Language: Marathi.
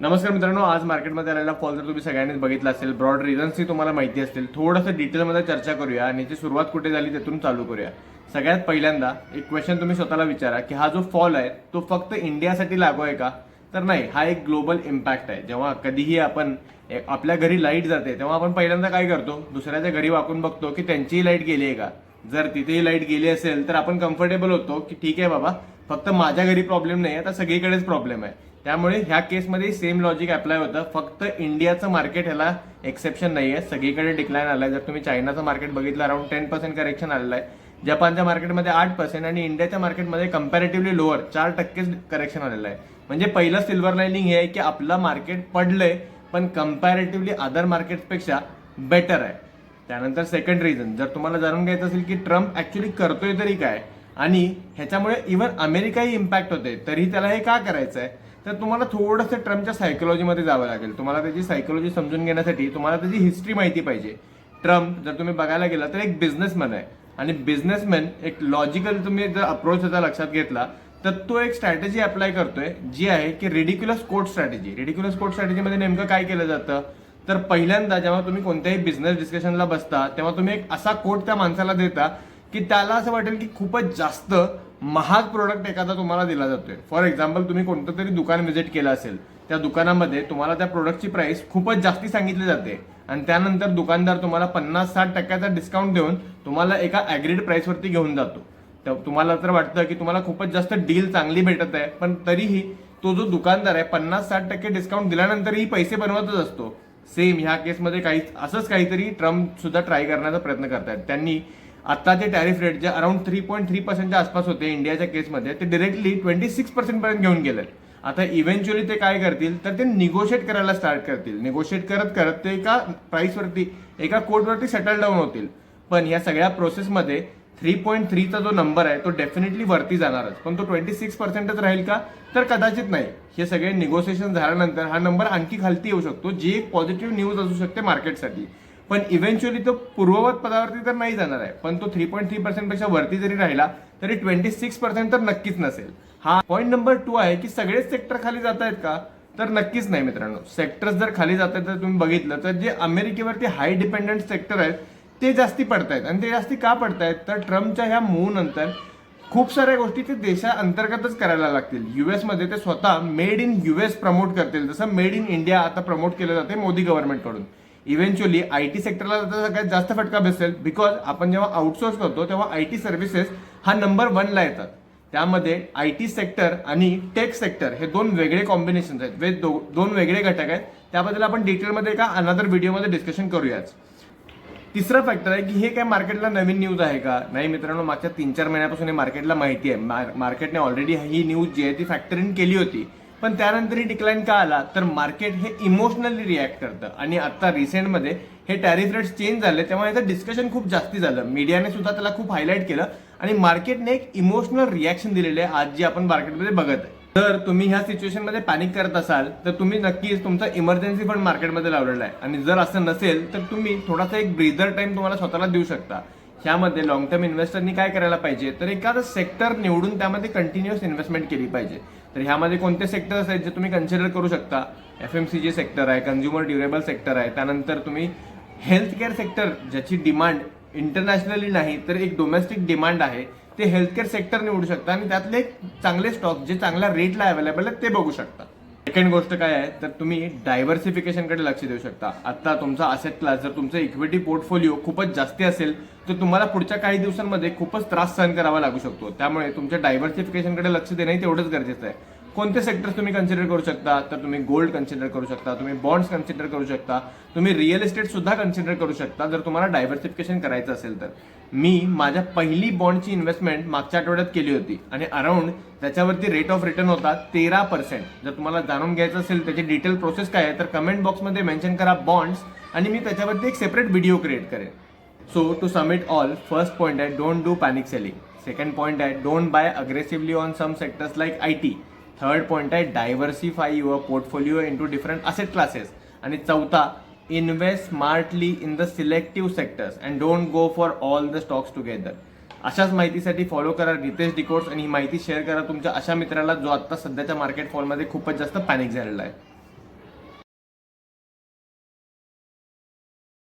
नमस्कार मित्रांनो आज मार्केटमध्ये आलेला फॉल जर तुम्ही सगळ्यांनीच बघितला असेल ब्रॉड रिझन्सची तुम्हाला माहिती असतील थोडंसं डिटेलमध्ये चर्चा करूया आणि याची सुरुवात कुठे झाली त्यातून चालू करूया. सगळ्यात पहिल्यांदा एक क्वेश्चन तुम्ही स्वतःला विचारा की हा जो फॉल आहे तो फक्त इंडियासाठी लागू आहे का? तर नाही हा एक ग्लोबल इम्पॅक्ट आहे. जेव्हा कधीही आपण आपल्या घरी लाइट जाते तेव्हा आपण पहिल्यांदा काय करतो? दुसऱ्याच्या घरी वाकून बघतो की त्यांचीही लाइट गेली आहे का? जर तिथेही लाइट गेली असेल तर आपण कम्फर्टेबल होतो की ठीक आहे बाबा फक्त माझ्या घरी प्रॉब्लेम नाही आहे तर सगळीकडेच प्रॉब्लेम आहे. त्यामुळे ह्या केसमध्ये सेम लॉजिक अप्लाय होतं. फक्त इंडियाचं मार्केट ह्याला एक्सेप्शन नाही आहे सगळीकडे डिक्लाईन आहे जर तुम्ही चायनाचं मार्केट बघितलं अराउंड टेन पर्सेंट करेक्शन आलेलं आहे. जपानच्या मार्केटमध्ये आठ पर्सेंट आणि इंडियाच्या मार्केटमध्ये कम्पॅरेटिव्हली लोअर चार टक्केच करेक्शन आलेलं आहे. म्हणजे पहिलं सिल्वर लाईनिंग हे आहे की आपलं मार्केट पडलंय पण कम्पॅरेटिव्हली अदर मार्केटपेक्षा बेटर आहे. त्यानंतर सेकंड रिझन जर तुम्हाला जाणून घ्यायचं असेल की ट्रम्प ऍक्च्युली करतोय तरी काय आणि ह्याच्यामुळे इव्हन अमेरिकाही इम्पॅक्ट होते तरी त्याला हे का करायचं आहे तर तुम्हाला थोडंसं ट्रम्पच्या सायकोलॉजीमध्ये जावं लागेल. तुम्हाला त्याची सायकोलॉजी समजून घेण्यासाठी तुम्हाला त्याची हिस्ट्री माहिती पाहिजे. ट्रम्प जर तुम्ही बघायला गेला तर एक बिझनेसमॅन आहे. आणि बिझनेसमॅन एक लॉजिकल तुम्ही जर अप्रोच त्याचा लक्षात घेतला तर तो एक स्ट्रॅटेजी अप्लाय करतोय जी आहे की ridiculous code strategy ridiculous code स्ट्रॅटेजीमध्ये नेमकं काय केलं जातं? तर पहिल्यांदा जेव्हा तुम्ही कोणत्याही बिझनेस डिस्कशनला बसता तेव्हा तुम्ही एक असा कोट त्या माणसाला देता की त्याला असं वाटेल की खूपच जास्त महाग प्रोडक्ट एखादा तुम्हाला दिला जातोय. फॉर एक्झाम्पल तुम्ही कोणतं तरी दुकान व्हिजिट केलं असेल त्या दुकानामध्ये तुम्हाला त्या प्रोडक्टची प्राइस खूपच जास्ती सांगितली जाते. आणि त्यानंतर दुकानदार तुम्हाला पन्नास साठ टक्क्याचा डिस्काउंट देऊन तुम्हाला एका ॲग्रीड प्राईसवरती घेऊन जातो. तर तुम्हाला तर वाटतं की तुम्हाला खूपच जास्त डील चांगली भेटत आहे पण तरीही तो जो दुकानदार आहे पन्नास साठ टक्के डिस्काउंट दिल्यानंतरही पैसे बनवतच असतो. सेम ह्या केसमध्ये काही असंच काहीतरी ट्रम्प सुद्धा ट्राय करण्याचा प्रयत्न करतायत. त्यांनी आत्ताचे टॅरिफ रेट जे अराउंड थ्री पॉईंट थ्री पर्सेंटच्या आसपास होते इंडियाच्या केसमध्ये ते डिरेक्टली ट्वेंटी सिक्स पर्सेंटपर्यंत घेऊन गेले. आता इव्हेंच्युअली ते काय करतील? तर ते निगोशिएट करायला स्टार्ट करतील. निगोशिएट करत करत ते एका प्राईसवरती एका कोटवरती सेटल डाऊन होतील. पण या सगळ्या प्रोसेसमध्ये थ्री पॉईंट थ्रीचा जो नंबर आहे तो डेफिनेटली वरती जाणारच. पण तो ट्वेंटी सिक्स पर्सेंटच राहील का? तर कदाचित नाही. हे सगळे निगोसिएशन झाल्यानंतर हा नंबर आणखी खालती येऊ शकतो जी एक पॉझिटिव्ह न्यूज असू शकते मार्केटसाठी पण इव्हेंच्युअली तो पूर्ववत पदावरती तर नाही जाणार आहे. पण तो थ्री पॉईंट थ्री पर्सेंटपेक्षा वरती जरी राहिला तरी ट्वेंटी सिक्स पर्सेंट तर नक्कीच नसेल. हा पॉईंट नंबर टू आहे की सगळेच सेक्टर खाली जात आहेत का? तर नक्कीच नाही मित्रांनो. सेक्टर्स जर खाली जात आहेत तर तुम्ही बघितलं तर जे अमेरिकेवरती हाय डिपेंडंट सेक्टर आहेत ते जास्ती पडतायत. आणि ते जास्ती का पडतायत? तर ट्रम्पच्या ह्या मूव नंतर खूप साऱ्या गोष्टी ते देशाअंतर्गतच करायला लागतील. युएसमध्ये ते स्वतः मेड इन युएस प्रमोट करतील. जसं मेड इन इंडिया आता प्रमोट केलं जाते मोदी गव्हर्नमेंटकडून इव्हेंच्युअली आय टी सेक्टरला सगळ्यात जास्त फटका बसेल. बिकॉज आपण जेव्हा आउटसोर्स करतो तेव्हा आय टी सर्व्हिसेस हा नंबर वनला येतात. त्यामध्ये आय टी सेक्टर आणि टेक सेक्टर हे दोन वेगळे कॉम्बिनेशन आहेत. वे दो- दोन वेगळे घटक आहेत. त्याबद्दल आपण डिटेलमध्ये एका अनदर व्हिडिओमध्ये डिस्कशन करूयाच. तिसरा फॅक्टर आहे की हे काय मार्केटला नवीन न्यूज आहे का? नाही मित्रांनो मागच्या तीन चार महिन्यापासून हे मार्केटला माहिती आहे. मार्केटने ऑलरेडी ही न्यूज जी आहे ती फॅक्टर इन केली होती. पण त्यानंतर ही डिक्लाईन का आला? तर मार्केट हे इमोशनली रिॲक्ट करतं. आणि आता रिसेंटमध्ये हे टॅरिफ रेट्स चेंज झाले तेव्हा याचं डिस्कशन खूप जास्ती झालं. मीडियाने सुद्धा त्याला खूप हायलाईट केलं आणि मार्केटने एक इमोशनल रिॲक्शन दिलेलं आहे आज जे आपण मार्केटमध्ये बघत आहे. तर तुम्ही ह्या सिच्युएशनमध्ये पॅनिक करत असाल तर तुम्ही नक्कीच तुमचा इमर्जन्सी फंड मार्केटमध्ये लावलेला आहे. आणि जर असं नसेल तर तुम्ही थोडासा एक ब्रीदर टाइम तुम्हाला स्वतःला देऊ शकता. त्यामध्ये लॉंग टर्म इन्व्हेस्टरनी काय करायला पाहिजे? तर एखादं सेक्टर निवडून त्यामध्ये कंटिन्युअस इन्व्हेस्टमेंट केली पाहिजे. तर ह्यामध्ये कोणते सेक्टर्स आहेत जे तुम्ही कन्सिडर करू शकता? F M C G sector आहे कन्झ्युमर ड्युरेबल सेक्टर आहे. त्यानंतर तुम्ही हेल्थ केअर सेक्टर ज्याची डिमांड इंटरनॅशनली नाही तर एक डोमेस्टिक डिमांड आहे. ते हेल्थकेअर सेक्टर निवडू शकता आणि त्यातले चांगले स्टॉक जे चांगल्या रेटला अवेलेबल आहेत ते बघू शकता. सेकंड गोष्ट काय आहे तर तुम्ही डायव्हर्सिफिकेशनकडे लक्ष देऊ शकता. आता तुमचा असेट क्लास जर तुमचं इक्विटी पोर्टफोलिओ खूपच जास्ती असेल तर तुम्हाला पुढच्या काही दिवसांमध्ये खूपच त्रास सहन करावा लागू शकतो. त्यामुळे तुमच्या डायव्हर्सिफिकेशनकडे लक्ष देणंही तेवढंच गरजेचं आहे. कोणते सेक्टर्स तुम्ही कन्सिडर करू शकता? तर तुम्ही गोल्ड कन्सिडर करू शकता तुम्ही बॉन्ड्स कन्सिडर करू शकता तुम्ही रिअल इस्टेट सुद्धा कन्सिडर करू शकता जर तुम्हाला डायव्हर्सिफिकेशन करायचं असेल तर. मी माझ्या पहिली बॉन्डची इन्व्हेस्टमेंट मागच्या आठवड्यात केली होती आणि अराउंड त्याच्यावरती रेट ऑफ रिटर्न होता तेरा पर्सेंट जर तुम्हाला जाणून घ्यायचं असेल त्याची डिटेल प्रोसेस काय आहे तर कमेंट बॉक्समध्ये मेन्शन करा बॉन्ड्स आणि मी त्याच्यावरती एक सेपरेट व्हिडिओ क्रिएट करेन. So to submit all first point आहे don't do panic selling second point आहे don't buy aggressively on some sectors like I T third point आहे diversify your portfolio into different asset classes आणि चौथा invest smartly in the selective sectors and don't go for all the stocks together अशाच माहितीसाठी फॉलो करा रितेश डिकोर्स आणि ही माहिती शेअर करा. तुमच्या अशा मित्राला जो आत्ता सध्याच्या मार्केट फॉलमध्ये खूपच जास्त पॅनिक झालेला आहे.